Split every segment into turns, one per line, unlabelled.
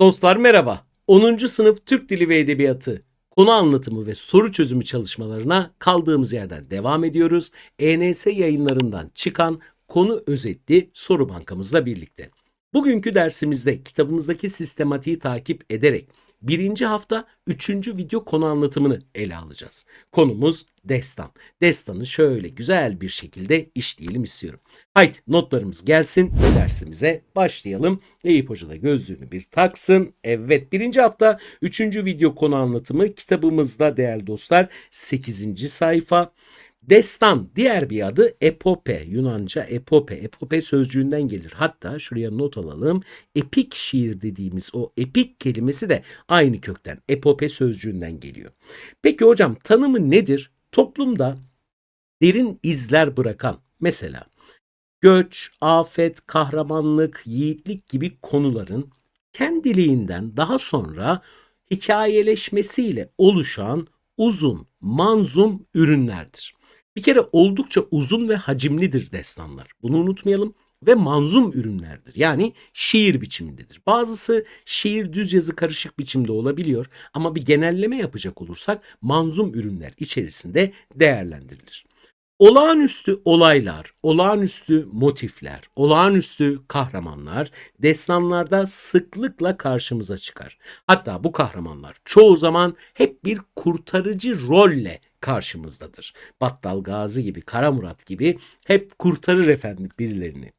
Dostlar merhaba. 10. sınıf Türk Dili ve Edebiyatı konu anlatımı ve soru çözümü çalışmalarına kaldığımız yerden devam ediyoruz. ENS yayınlarından çıkan konu özetli soru bankamızla birlikte. Bugünkü dersimizde kitabımızdaki sistematiği takip ederek birinci hafta üçüncü video konu anlatımını ele alacağız. Konumuz destan. Destanı şöyle güzel bir şekilde işleyelim istiyorum. Haydi notlarımız gelsin ve dersimize başlayalım. Eyüp Hoca da gözlüğünü bir taksın. Evet birinci hafta üçüncü video konu anlatımı kitabımızda değerli dostlar 8. sayfa. Destan diğer bir adı epope. Yunanca epope. Epope sözcüğünden gelir. Hatta şuraya not alalım. Epik şiir dediğimiz o epik kelimesi de aynı kökten. Epope sözcüğünden geliyor. Peki hocam tanımı nedir? Toplumda derin izler bırakan mesela göç, afet, kahramanlık, yiğitlik gibi konuların kendiliğinden daha sonra hikayeleşmesiyle oluşan uzun, manzum ürünlerdir. Bir kere oldukça uzun ve hacimlidir destanlar. Bunu unutmayalım ve manzum ürünlerdir. Yani şiir biçimindedir. Bazısı şiir düz yazı karışık biçimde olabiliyor ama bir genelleme yapacak olursak manzum ürünler içerisinde değerlendirilir. Olağanüstü olaylar, olağanüstü motifler, olağanüstü kahramanlar destanlarda sıklıkla karşımıza çıkar. Hatta bu kahramanlar çoğu zaman hep bir kurtarıcı rolle karşımızdadır. Battal Gazi gibi, Kara Murat gibi hep kurtarır efendim birilerini.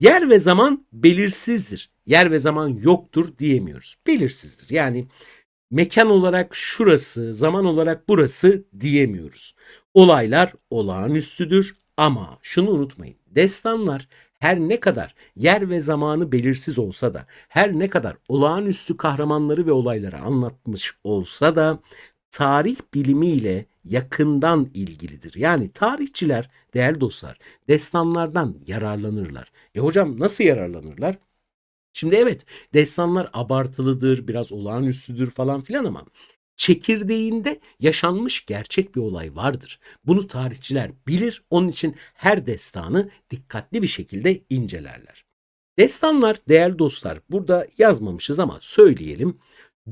Yer ve zaman belirsizdir. Yer ve zaman yoktur diyemiyoruz. Belirsizdir. Yani mekan olarak şurası, zaman olarak burası diyemiyoruz. Olaylar olağanüstüdür ama şunu unutmayın. Destanlar her ne kadar yer ve zamanı belirsiz olsa da, her ne kadar olağanüstü kahramanları ve olayları anlatmış olsa da tarih bilimiyle yakından ilgilidir. Yani tarihçiler, değerli dostlar, destanlardan yararlanırlar. E hocam nasıl yararlanırlar? Şimdi evet, destanlar abartılıdır, biraz olağanüstüdür falan filan ama çekirdeğinde yaşanmış gerçek bir olay vardır. Bunu tarihçiler bilir, onun için her destanı dikkatli bir şekilde incelerler. Destanlar değerli dostlar burada yazmamışız ama söyleyelim.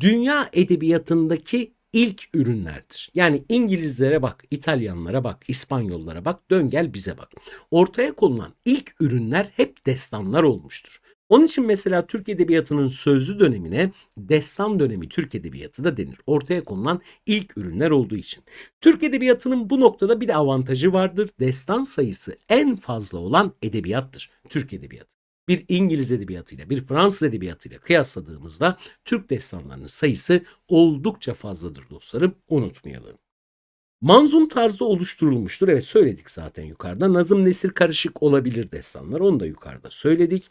Dünya edebiyatındaki ilk ürünlerdir. Yani İngilizlere bak, İtalyanlara bak, İspanyollara bak, dön gel bize bak. Ortaya konulan ilk ürünler hep destanlar olmuştur. Onun için mesela Türk Edebiyatı'nın sözlü dönemine destan dönemi Türk Edebiyatı da denir. Ortaya konulan ilk ürünler olduğu için. Türk Edebiyatı'nın bu noktada bir de avantajı vardır. Destan sayısı en fazla olan edebiyattır. Türk Edebiyatı. Bir İngiliz edebiyatıyla, bir Fransız edebiyatıyla kıyasladığımızda Türk destanlarının sayısı oldukça fazladır dostlarım. Unutmayalım. Manzum tarzda oluşturulmuştur. Evet söyledik zaten yukarıda. Nazım nesir karışık olabilir destanlar. Onu da yukarıda söyledik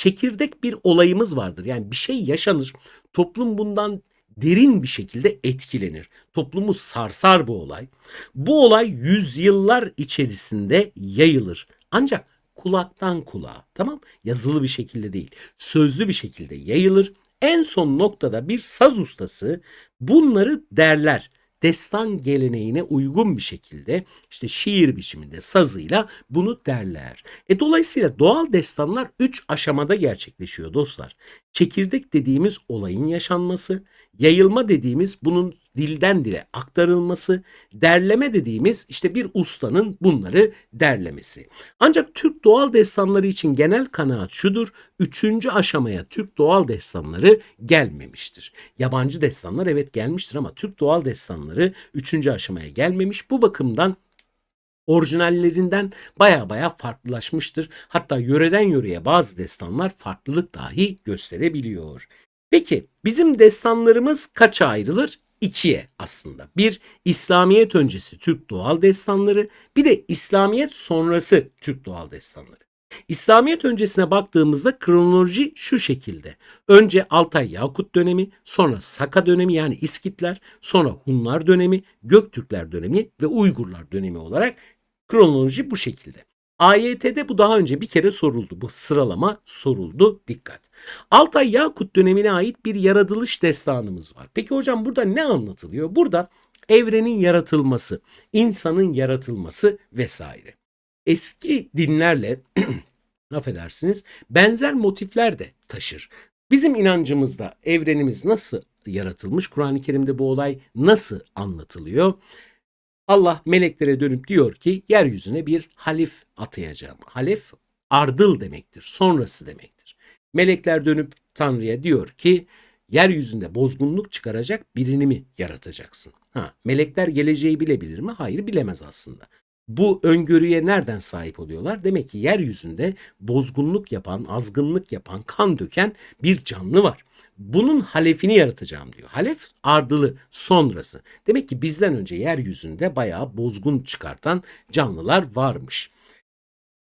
çekirdek bir olayımız vardır. Yani bir şey yaşanır. Toplum bundan derin bir şekilde etkilenir. Toplumu sarsar bu olay. Bu olay yüzyıllar içerisinde yayılır. Ancak kulaktan kulağa tamam yazılı bir şekilde değil sözlü bir şekilde yayılır. En son noktada bir saz ustası bunları derler destan geleneğine uygun bir şekilde işte şiir biçiminde sazıyla bunu derler. E dolayısıyla doğal destanlar 3 aşamada gerçekleşiyor dostlar. Çekirdek dediğimiz olayın yaşanması, yayılma dediğimiz bunun dilden dile aktarılması, derleme dediğimiz işte bir ustanın bunları derlemesi. Ancak Türk doğal destanları için genel kanaat şudur. Üçüncü aşamaya Türk doğal destanları gelmemiştir. Yabancı destanlar evet gelmiştir ama Türk doğal destanları üçüncü aşamaya gelmemiş. Bu bakımdan orijinallerinden baya baya farklılaşmıştır. Hatta yöreden yöreye bazı destanlar farklılık dahi gösterebiliyor. Peki bizim destanlarımız kaça ayrılır? İkiye aslında. Bir İslamiyet öncesi Türk doğal destanları, bir de İslamiyet sonrası Türk doğal destanları. İslamiyet öncesine baktığımızda kronoloji şu şekilde. Önce Altay Yakut dönemi, sonra Saka dönemi yani İskitler, sonra Hunlar dönemi, Göktürkler dönemi ve Uygurlar dönemi olarak kronoloji bu şekilde. AYT'de bu daha önce bir kere soruldu. Bu sıralama soruldu. Dikkat. Altay Yakut dönemine ait bir yaratılış destanımız var. Peki hocam burada ne anlatılıyor? Burada evrenin yaratılması, insanın yaratılması vesaire. Eski dinlerle affedersiniz benzer motifler de taşır. Bizim inancımızda evrenimiz nasıl yaratılmış? Kur'an-ı Kerim'de bu olay nasıl anlatılıyor? Allah meleklere dönüp diyor ki yeryüzüne bir halif atayacağım. Halif ardıl demektir, sonrası demektir. Melekler dönüp Tanrı'ya diyor ki yeryüzünde bozgunluk çıkaracak birini mi yaratacaksın? Ha, melekler geleceği bilebilir mi? Hayır bilemez aslında. Bu öngörüye nereden sahip oluyorlar? Demek ki yeryüzünde bozgunluk yapan, azgınlık yapan, kan döken bir canlı var. Bunun halefini yaratacağım diyor. Halef ardılı sonrası. Demek ki bizden önce yeryüzünde bayağı bozgun çıkartan canlılar varmış.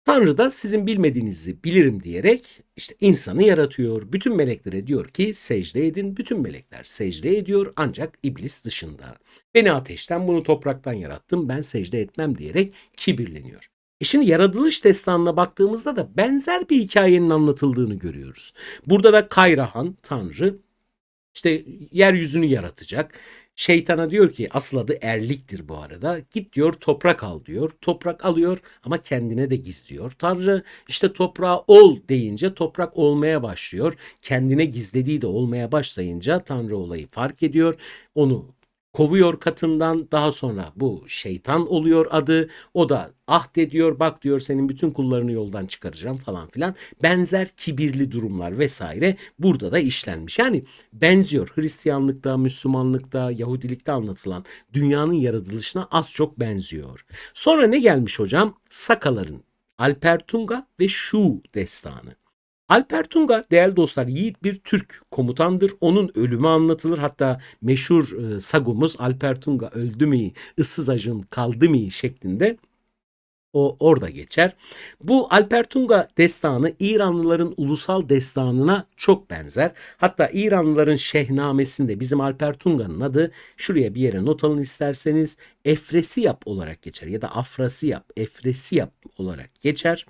Tanrı da sizin bilmediğinizi bilirim diyerek işte insanı yaratıyor. Bütün meleklere diyor ki secde edin. Bütün melekler secde ediyor ancak iblis dışında. Beni ateşten bunu topraktan yarattım ben secde etmem diyerek kibirleniyor. E şimdi yaratılış destanına baktığımızda da benzer bir hikayenin anlatıldığını görüyoruz. Burada da Kayrahan Tanrı işte yeryüzünü yaratacak. Şeytana diyor ki asıl adı erliktir bu arada. Git diyor toprak al diyor. Toprak alıyor ama kendine de gizliyor. Tanrı işte toprağa ol deyince toprak olmaya başlıyor. Kendine gizlediği de olmaya başlayınca Tanrı olayı fark ediyor. Onu kovuyor katından daha sonra bu şeytan oluyor adı. O da ahd ediyor bak diyor senin bütün kullarını yoldan çıkaracağım falan filan. Benzer kibirli durumlar vesaire burada da işlenmiş. Yani benziyor. Hristiyanlıkta Müslümanlıkta Yahudilikte anlatılan dünyanın yaratılışına az çok benziyor. Sonra ne gelmiş hocam? Sakaların Alpertunga ve Şu destanı Alper Tunga değerli dostlar yiğit bir Türk komutandır. Onun ölümü anlatılır. Hatta meşhur e, sagomuz Alper Tunga öldü mü, ıssız acın kaldı mı şeklinde o orada geçer. Bu Alper Tunga destanı İranlıların ulusal destanına çok benzer. Hatta İranlıların şehnamesinde bizim Alper Tunga'nın adı şuraya bir yere not alın isterseniz Efresiyap olarak geçer ya da Afrasiyap, Efresiyap olarak geçer.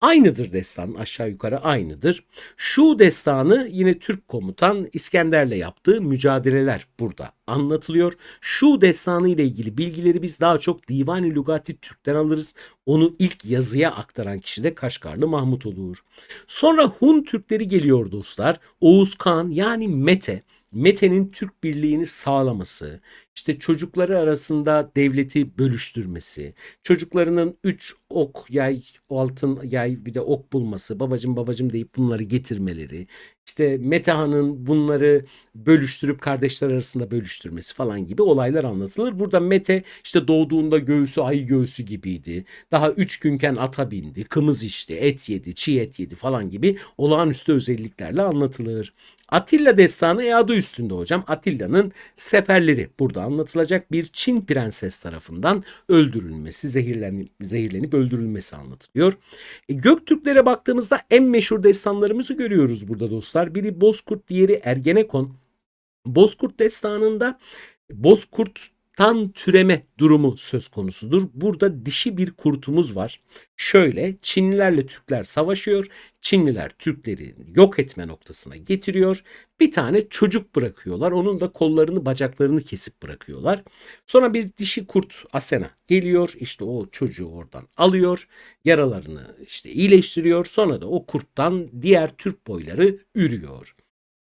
Aynıdır destan aşağı yukarı aynıdır. Şu destanı yine Türk komutan İskender'le yaptığı mücadeleler burada anlatılıyor. Şu destanı ile ilgili bilgileri biz daha çok Divani Lugati Türk'ten alırız. Onu ilk yazıya aktaran kişi de Kaşgarlı Mahmut olur. Sonra Hun Türkleri geliyor dostlar. Oğuz Kağan yani Mete Mete'nin Türk birliğini sağlaması, işte çocukları arasında devleti bölüştürmesi, çocuklarının üç ok yay, altın yay bir de ok bulması, babacım babacım deyip bunları getirmeleri, işte Metehan'ın bunları bölüştürüp kardeşler arasında bölüştürmesi falan gibi olaylar anlatılır. Burada Mete işte doğduğunda göğsü ayı göğsü gibiydi. Daha üç günken ata bindi, kımız içti, et yedi, çiğ et yedi falan gibi olağanüstü özelliklerle anlatılır. Atilla destanı e adı üstünde hocam. Atilla'nın seferleri burada anlatılacak bir Çin prenses tarafından öldürülmesi, zehirlenip, zehirlenip öldürülmesi anlatılıyor. E, Göktürklere baktığımızda en meşhur destanlarımızı görüyoruz burada dostlar. Biri Bozkurt, diğeri Ergenekon. Bozkurt destanında Bozkurt tan türeme durumu söz konusudur. Burada dişi bir kurtumuz var. Şöyle Çinlilerle Türkler savaşıyor. Çinliler Türkleri yok etme noktasına getiriyor. Bir tane çocuk bırakıyorlar. Onun da kollarını bacaklarını kesip bırakıyorlar. Sonra bir dişi kurt Asena geliyor. İşte o çocuğu oradan alıyor. Yaralarını işte iyileştiriyor. Sonra da o kurttan diğer Türk boyları ürüyor.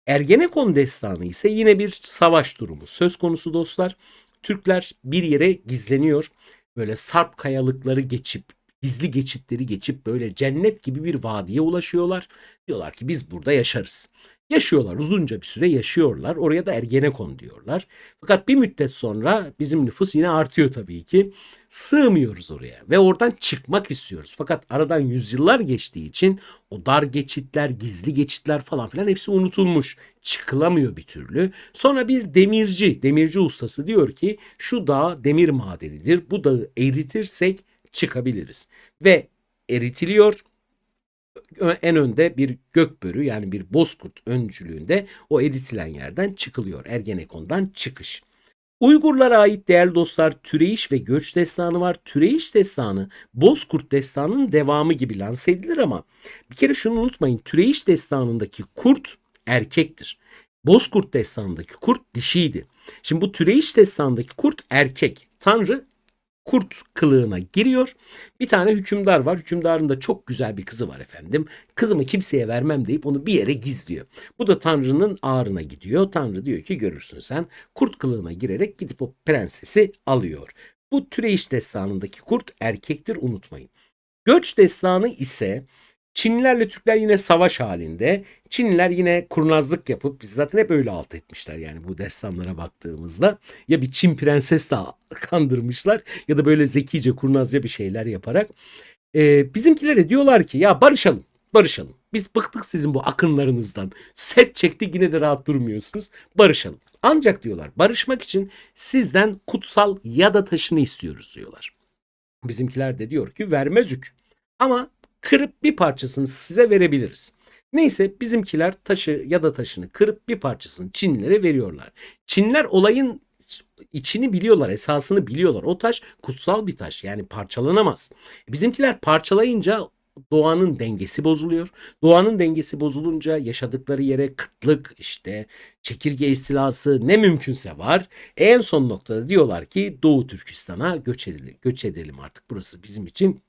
Ergenekon destanı ise yine bir savaş durumu söz konusu dostlar. Türkler bir yere gizleniyor. Böyle sarp kayalıkları geçip gizli geçitleri geçip böyle cennet gibi bir vadiye ulaşıyorlar. Diyorlar ki biz burada yaşarız. Yaşıyorlar uzunca bir süre yaşıyorlar. Oraya da Ergenekon diyorlar. Fakat bir müddet sonra bizim nüfus yine artıyor tabii ki. Sığmıyoruz oraya ve oradan çıkmak istiyoruz. Fakat aradan yüzyıllar geçtiği için o dar geçitler, gizli geçitler falan filan hepsi unutulmuş. Çıkılamıyor bir türlü. Sonra bir demirci, demirci ustası diyor ki şu dağ demir madenidir. Bu dağı eritirsek çıkabiliriz. Ve eritiliyor en önde bir gökbörü yani bir bozkurt öncülüğünde o eritilen yerden çıkılıyor. Ergenekon'dan çıkış. Uygurlara ait değerli dostlar Türeyiş ve Göç destanı var. Türeyiş destanı Bozkurt destanının devamı gibi lanse edilir ama bir kere şunu unutmayın. Türeyiş destanındaki kurt erkektir. Bozkurt destanındaki kurt dişiydi. Şimdi bu Türeyiş destanındaki kurt erkek. Tanrı kurt kılığına giriyor. Bir tane hükümdar var. Hükümdarın da çok güzel bir kızı var efendim. Kızımı kimseye vermem deyip onu bir yere gizliyor. Bu da Tanrı'nın ağrına gidiyor. Tanrı diyor ki görürsün sen. Kurt kılığına girerek gidip o prensesi alıyor. Bu Türeyiş destanındaki kurt erkektir unutmayın. Göç destanı ise Çinlilerle Türkler yine savaş halinde. Çinliler yine kurnazlık yapıp biz zaten hep öyle alt etmişler yani bu destanlara baktığımızda. Ya bir Çin prenses de kandırmışlar ya da böyle zekice kurnazca bir şeyler yaparak. Ee, bizimkilere diyorlar ki ya barışalım barışalım. Biz bıktık sizin bu akınlarınızdan. Set çektik yine de rahat durmuyorsunuz. Barışalım. Ancak diyorlar barışmak için sizden kutsal yada taşını istiyoruz diyorlar. Bizimkiler de diyor ki vermezük. Ama kırıp bir parçasını size verebiliriz. Neyse bizimkiler taşı ya da taşını kırıp bir parçasını Çinlilere veriyorlar. Çinliler olayın içini biliyorlar, esasını biliyorlar. O taş kutsal bir taş yani parçalanamaz. Bizimkiler parçalayınca doğanın dengesi bozuluyor. Doğanın dengesi bozulunca yaşadıkları yere kıtlık, işte çekirge istilası ne mümkünse var. En son noktada diyorlar ki Doğu Türkistan'a göç edelim, göç edelim artık. Burası bizim için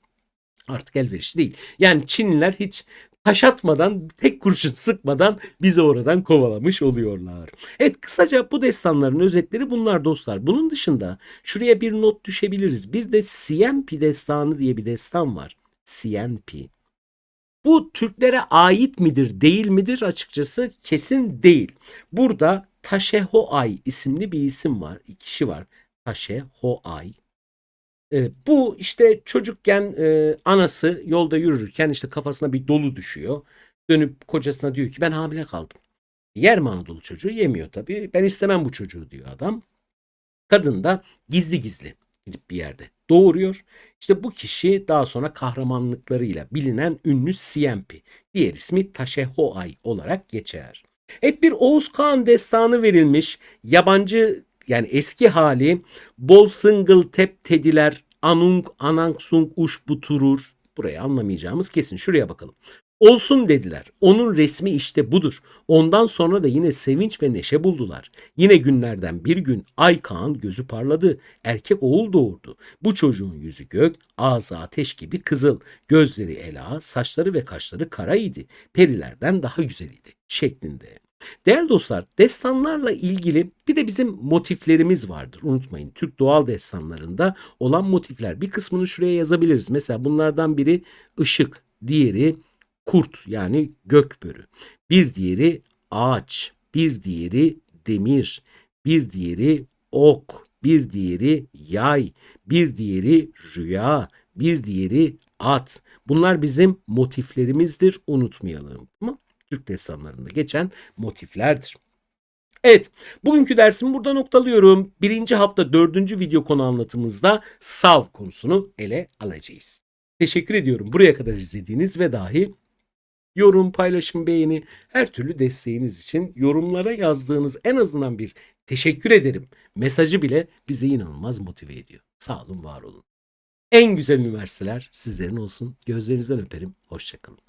artık elverişli değil. Yani Çinliler hiç taş atmadan, tek kurşun sıkmadan bizi oradan kovalamış oluyorlar. Evet kısaca bu destanların özetleri bunlar dostlar. Bunun dışında şuraya bir not düşebiliriz. Bir de Siempi destanı diye bir destan var. Siempi. Bu Türklere ait midir değil midir açıkçası kesin değil. Burada Taşehoay isimli bir isim var. Kişi var. Taşehoay. E, bu işte çocukken e, anası yolda yürürken işte kafasına bir dolu düşüyor. Dönüp kocasına diyor ki ben hamile kaldım. Yer mi Anadolu çocuğu? Yemiyor tabii. Ben istemem bu çocuğu diyor adam. Kadın da gizli gizli gidip bir yerde doğuruyor. İşte bu kişi daha sonra kahramanlıklarıyla bilinen ünlü Siempi. Diğer ismi Taşehoay olarak geçer. Evet bir Oğuz Kağan destanı verilmiş. Yabancı yani eski hali bol sıngıl tep tediler anung anangsung uş buturur. Burayı anlamayacağımız kesin. Şuraya bakalım. Olsun dediler. Onun resmi işte budur. Ondan sonra da yine sevinç ve neşe buldular. Yine günlerden bir gün Ay Kağan gözü parladı. Erkek oğul doğurdu. Bu çocuğun yüzü gök, ağzı ateş gibi kızıl. Gözleri ela, saçları ve kaşları kara idi. Perilerden daha güzeliydi şeklinde. Değerli dostlar, destanlarla ilgili bir de bizim motiflerimiz vardır. Unutmayın, Türk doğal destanlarında olan motifler. Bir kısmını şuraya yazabiliriz. Mesela bunlardan biri ışık, diğeri kurt yani gökbörü. Bir diğeri ağaç, bir diğeri demir, bir diğeri ok, bir diğeri yay, bir diğeri rüya, bir diğeri at. Bunlar bizim motiflerimizdir unutmayalım. Tamam Türk destanlarında geçen motiflerdir. Evet, bugünkü dersimi burada noktalıyorum. Birinci hafta dördüncü video konu anlatımızda sav konusunu ele alacağız. Teşekkür ediyorum buraya kadar izlediğiniz ve dahi yorum, paylaşım, beğeni, her türlü desteğiniz için yorumlara yazdığınız en azından bir teşekkür ederim mesajı bile bizi inanılmaz motive ediyor. Sağ olun, var olun. En güzel üniversiteler sizlerin olsun. Gözlerinizden öperim. Hoşçakalın.